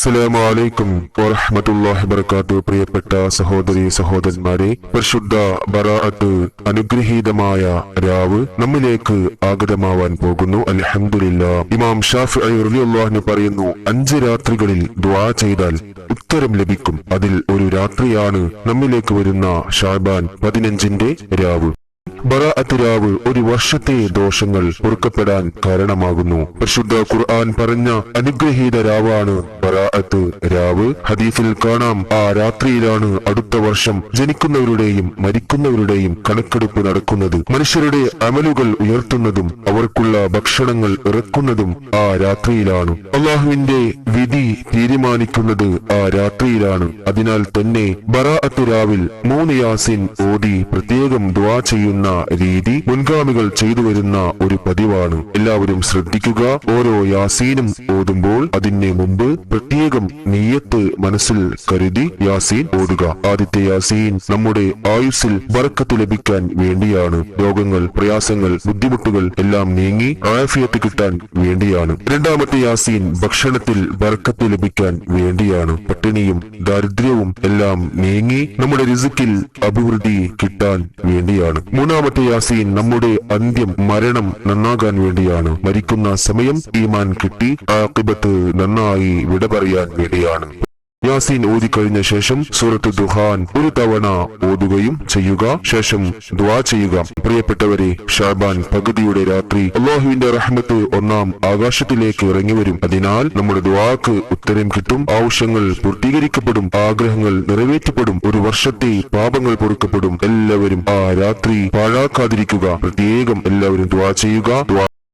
അസ്സലാമു അലൈക്കും വറഹ്മത്തുള്ളാഹി വബറകാത്തു പ്രിയപ്പെട്ട സഹോദരി സഹോദരന്മാരെ പരിശുദ്ധ ബറാഅത്ത് അനുഗ്രഹീതമായ രാവ് നമ്മിലേക്ക് ആഗതമാവാൻ പോകുന്നു. അൽഹംദുലില്ലാ. ഇമാം ഷാഫി റളിയല്ലാഹു പറയുന്നു അഞ്ച് രാത്രികളിൽ ദുആ ചെയ്താൽ ഉത്തരം ലഭിക്കും. അതിൽ ഒരു രാത്രിയാണ് നമ്മിലേക്ക് വരുന്ന ഷാബാൻ പതിനഞ്ചിന്റെ രാവ്. ബറാഅത്ത് രാവ് ഒരു വർഷത്തെ ദോഷങ്ങൾ പൊറുക്കപ്പെടാൻ കാരണമാകുന്നു. പരിശുദ്ധ ഖുർആൻ പറഞ്ഞ അനുഗ്രഹീത രാവാണ് ബറാഅത്ത് രാവ്. ഹദീസിൽ കാണാം ആ രാത്രിയിലാണ് അടുത്ത വർഷം ജനിക്കുന്നവരുടെയും മരിക്കുന്നവരുടെയും കണക്കെടുപ്പ് നടക്കുന്നത്. മനുഷ്യരുടെ അമലുകൾ ഉയർത്തുന്നതും അവർക്കുള്ള ഭക്ഷണങ്ങൾ ഇറക്കുന്നതും ആ രാത്രിയിലാണ്. അള്ളാഹുവിന്റെ വിധി തീരുമാനിക്കുന്നത് ആ രാത്രിയിലാണ്. അതിനാൽ തന്നെ ബറാഅത്ത് രാവിൽ മൂന്ന് യാസിൻ ഓതി പ്രത്യേകം ദുആ ചെയ്യുന്ന രീതി മുൻഗാമികൾ ചെയ്തു വരുന്ന ഒരു പതിവാണ്. എല്ലാവരും ശ്രദ്ധിക്കുക ഓരോ യാസീനും ഓതുമ്പോൾ അതിന് മുമ്പ് പ്രത്യേകം നീയത്ത് മനസ്സിൽ കരുതി യാസീൻ ഓടുക ആദ്യത്തെ യാസീൻ നമ്മുടെ ആയുസ്സിൽ വറക്കത്ത് ലഭിക്കാൻ വേണ്ടിയാണ്. രോഗങ്ങൾ പ്രയാസങ്ങൾ ബുദ്ധിമുട്ടുകൾ എല്ലാം നീങ്ങി ആഫിയത്ത് കിട്ടാൻ വേണ്ടിയാണ്. രണ്ടാമത്തെ യാസീൻ ഭക്ഷണത്തിൽ വറക്കത്ത് ലഭിക്കാൻ വേണ്ടിയാണ്. പട്ടിണിയും ദാരിദ്ര്യവും എല്ലാം നീങ്ങി നമ്മുടെ രിസുക്കിൽ അഭിവൃദ്ധി കിട്ടാൻ വേണ്ടിയാണ്. മൂന്നാമത്തെ യാസീൻ നമ്മുടെ അന്ത്യം മരണം നന്നാകാൻ വേണ്ടിയാണ്. മരിക്കുന്ന സമയം ഈമാൻ കിട്ടി ആക്കിബത്ത് നന്നായി വിട പറയാൻ വേണ്ടിയാണ്. യാസീൻ ഓതിക്കഴിഞ്ഞ ശേഷം സൂറത്ത് ദുഹാൻ ഒരു തവണ ഓതുകയും ചെയ്യുക. ശേഷം ദുആ ചെയ്യുക. പ്രിയപ്പെട്ടവരെ ഷാബാൻ പകുതിയുടെ രാത്രി അള്ളാഹുവിന്റെ റഹ്മത്ത് ഒന്നാം ആകാശത്തിലേക്ക് ഇറങ്ങി വരും അതിനാൽ നമ്മുടെ ദുആക്ക് ഉത്തരം കിട്ടും. ആവശ്യങ്ങൾ പൂർത്തീകരിക്കപ്പെടും. ആഗ്രഹങ്ങൾ നിറവേറ്റപ്പെടും. ഒരു വർഷത്തെ പാപങ്ങൾ പൊറുക്കപ്പെടും. എല്ലാവരും ആ രാത്രി പാഴാക്കാതിരിക്കുക. പ്രത്യേകം എല്ലാവരും ദുആ ചെയ്യുക.